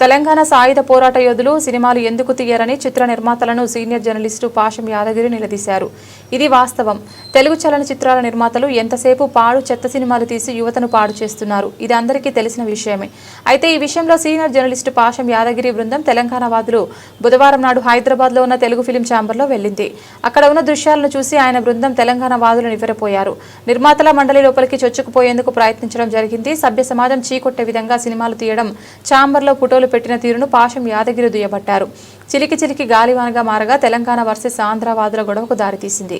తెలంగాణ సాయుధ పోరాట యోధులు సినిమాలు ఎందుకు తీయరని చిత్ర నిర్మాతలను సీనియర్ జర్నలిస్టు పాషం యాదగిరి నిలదీశారు. ఇది వాస్తవం. తెలుగు చలనచిత్రాల నిర్మాతలు ఎంతసేపు పాడు చెత్త సినిమాలు తీసి యువతను పాడు చేస్తున్నారు? ఇది అందరికీ తెలిసిన విషయమే. అయితే ఈ విషయంలో సీనియర్ జర్నలిస్టు పాషం యాదగిరి బృందం తెలంగాణ వాదులు బుధవారం నాడు హైదరాబాద్లో ఉన్న తెలుగు ఫిలిం ఛాంబర్లో వెళ్ళింది. అక్కడ ఉన్న దృశ్యాలను చూసి ఆయన బృందం తెలంగాణ వాదులు నివ్వెరపోయారు. నిర్మాతల మండలి లోపలికి చొచ్చుకుపోయేందుకు ప్రయత్నించడం జరిగింది. సభ్య సమాజం చీకొట్టే విధంగా సినిమాలు తీయడం ఛాంబర్లో ఫోటోలు పెట్టిన తీరును పాషం యాదగిరి దుయ్యబట్టారు. చిలికి చిలికి గాలివానగా మారగా తెలంగాణ వర్సెస్ ఆంధ్ర వాదుల గొడవకు దారితీసింది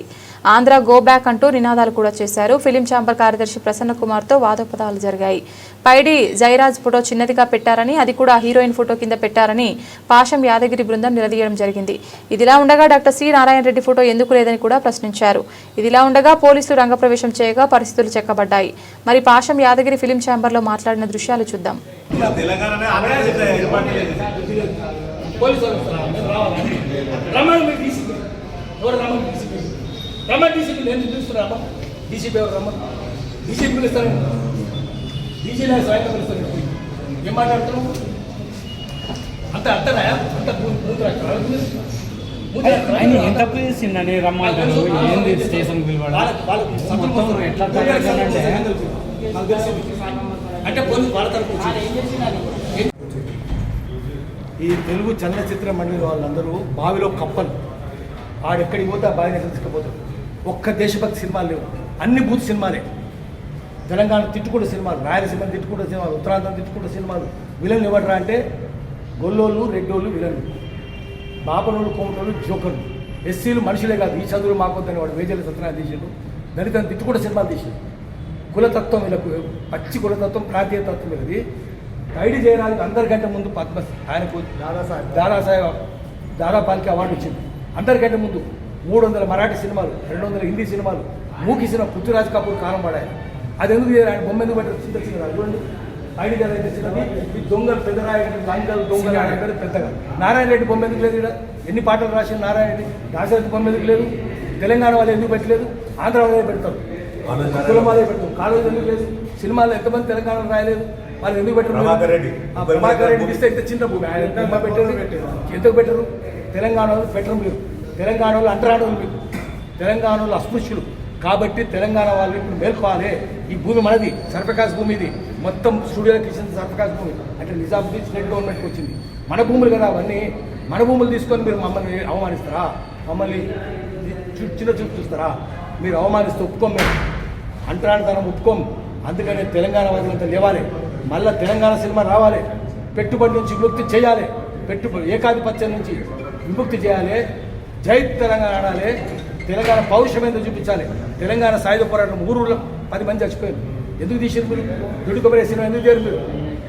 ఆంధ్ర గో బ్యాక్ అంటూ నినాదాలు కూడా చేశారు. ఫిలిం ఛాంబర్ కార్యదర్శి ప్రసన్న కుమార్తో వాదోపదాలు జరిగాయి. పైడి జయరాజ్ ఫోటో చిన్నదిగా పెట్టారని అది కూడా హీరోయిన్ ఫోటో కింద పెట్టారని పాషం యాదగిరి బృందం నిలదీయడం జరిగింది. ఇదిలా ఉండగా doctor C Narayana Reddy photo ఎందుకు లేదని కూడా ప్రశ్నించారు. ఇదిలా ఉండగా పోలీసులు రంగప్రవేశం చేయగా పరిస్థితులు చెక్కబడ్డాయి. మరి పాషం యాదగిరి ఫిలిం ఛాంబర్లో మాట్లాడిన దృశ్యాలు చూద్దాం. పోలీసు? రమ్మని మీరు డీసీపీ ఎవరు రమ్మని డీసీపీ రమ్మని డీసీపీ నేను అమ్మ? డీసీపీ ఎవరు రమ్మని? డీసీపీ పిలుస్తాను డీసీ నేను స్వయంగా పిలుస్తాను ఏం మాట్లాడుతున్నావు? అంత అంతనా అంత ఆయన ఏం తప్పు చేసిండని రమ్మంటారు? ఏంది స్టేషన్ పిలవడం. ఎట్లా ఈ తెలుగు చలనచిత్ర మండలి వాళ్ళందరూ బావిలో కప్పలు. ఆడెక్కడికి పోతే ఆ బావిని తీసుకుపోతారు. ఒక్క దేశభక్తి సినిమాలు లేవు. అన్ని బూత్ సినిమాలే. తెలంగాణ తిట్టుకుంటే సినిమాలు రాయలసీమ తిట్టుకుంటే సినిమాలు ఉత్తరాంధ్ర తిట్టుకుంటే సినిమాలు. విలన్లు ఎవడరా అంటే గొల్లోళ్ళు రెడ్డోళ్ళు విలన్లు. బాపనోళ్ళు కోమటోళ్ళు జోకర్లు. ఎస్సీలు మనుషులే కాదు. ఈ చదువులు మాకొద్దని వాడు మేజర్లు సత్యనారాయణ తీసాడు. దళితం తిట్టుకుంటే సినిమాలు తీసాడు. కులతత్వం వీళ్ళకు పచ్చి కులతత్వం ప్రాంతీయ తత్వం వీళ్ళది. ఐడి జయరాజుకి అందరికంటే ముందు పద్మ ఆయనకు దాదాసాహెబ్. దాదాసాహెబ్ దాదాపాలికి అవార్డు వచ్చింది అందరికంటే ముందు మూడు వందల మరాఠీ సినిమాలు రెండు వందల హిందీ సినిమాలు మూకి సినిమా పృథ్వీరాజ్ కపూర్ కాలం పడాయి. అది ఎందుకు? ఆయన బొమ్మ ఎందుకు పెట్టారు? చిన్న చిన్న చూడండి. ఐడి జయరాజు చిన్నది ఈ దొంగలు పెద్దరాయ పెద్దగా. నారాయణ రెడ్డి బొమ్మ ఎందుకు లేదు ఇక్కడ ఎన్ని పాటలు రాసిన నారాయణ రెడ్డి? దాశరథి బొమ్మ ఎందుకు లేదు? తెలంగాణ వాళ్ళు ఎందుకు పెట్టలేదు? ఆంధ్ర వాళ్ళే పెడతారు? కులం వాళ్ళే పెడతారు కాలేజీ ఎందుకు లేదు? సినిమాలు ఎంతమంది తెలంగాణ రాయలేదు? వాళ్ళు ఎందుకు పెట్టరు? ప్రభాకర్ రెడ్డి. ఇస్తే ఇంత చిన్న భూమి. ఆయన ఎంత పెట్టారు ఎందుకు పెట్టరు? తెలంగాణ వాళ్ళు పెట్టడం లేదు. తెలంగాణ వాళ్ళు అంటరాడడం లేదు. తెలంగాణ వాళ్ళు అస్పృశ్యులు. కాబట్టి తెలంగాణ వాళ్ళు ఇప్పుడు మేల్కోవాలి. ఈ భూమి మనది. సర్ఫకాస్ భూమి ఇది. మొత్తం స్టూడియోకి ఇచ్చింది సర్ఫకాస్ భూమి. అంటే నిజాముద్దీన్ స్టేట్ గవర్నమెంట్కి వచ్చింది. మన భూములు కదా అవన్నీ. మన భూములు తీసుకొని మీరు మమ్మల్ని అవమానిస్తారా? మమ్మల్ని చిన్న చూపు చూస్తారా? మీరు అవమానిస్తే ఒప్పుకోం అంటరానితనం ఒప్పుకోం అందుకనే తెలంగాణ వాదులంతా లేవాలి. మళ్ళీ తెలంగాణ సినిమా రావాలి. పెట్టుబడి నుంచి విముక్తి చేయాలి. పెట్టుబడి ఏకాధిపత్యం నుంచి విముక్తి చేయాలి. జై తెలంగాణ ఆడాలి. తెలంగాణ పౌరుషం చూపించాలి. తెలంగాణ సాయుధ పోరాటం ఊరులో పది మంది చచ్చిపోయారు. ఎందుకు తీసారు మీరు? దుడుకబడే సినిమా ఎందుకు చేయరు మీరు?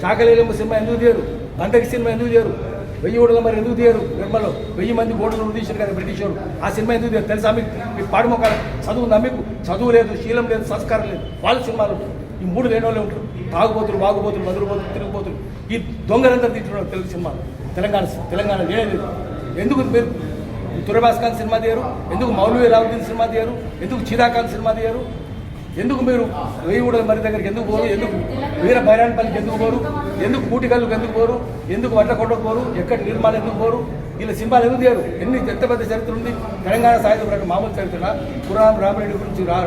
చాకలేలమ్మ సినిమా ఎందుకు చేయరు గంటకి సినిమా ఎందుకు చేయరు వెయ్యి ఓడల మరి ఎందుకు తీయరు నిర్మలో వెయ్యి మంది ఓడలు తీశారు కదా బ్రిటిష్ వారు. ఆ సినిమా ఎందుకు తీయరు? తెలుసా మీకు? మీ పాడుమొక్కలు చదువు నమ్మికు చదువు లేదు శీలం లేదు సంస్కారం లేదు. వాళ్ళ సినిమాలు ఈ మూడు లేని వాళ్ళే ఉంటారు. తాగుబోతులు వాగుబోతులు మధురబోతులు తిరుగుబోతులు. ఈ దొంగలంతా తింటున్నారు తెలుగు సినిమా తెలంగాణ తెలంగాణ లేదు. ఎందుకు మీరు తురబాస్ సినిమా తీయరు? ఎందుకు మౌలవీ అలావుద్దీన్ సినిమా తీయరు? ఎందుకు చీరాఖాన్ సినిమా తీయరు? ఎందుకు మీరు వేయిగూడల మరి దగ్గరికి? ఎందుకు పోరు? ఎందుకు వీర బైరాన్పల్లికి ఎందుకు పోరు? ఎందుకు కూటికల్లుకు ఎందుకు పోరు? ఎందుకు వడ్లకొండకు పోరు? ఎక్కడ నిర్మాణం ఎందుకు పోరు? వీళ్ళ సినిమాలు ఎందుకు తీయరు? ఎన్ని ఎంత పెద్ద చరిత్ర ఉంది? తెలంగాణ సాయుధ మామూలు చరిత్ర పురాణం రామరెడ్డి గురించి రా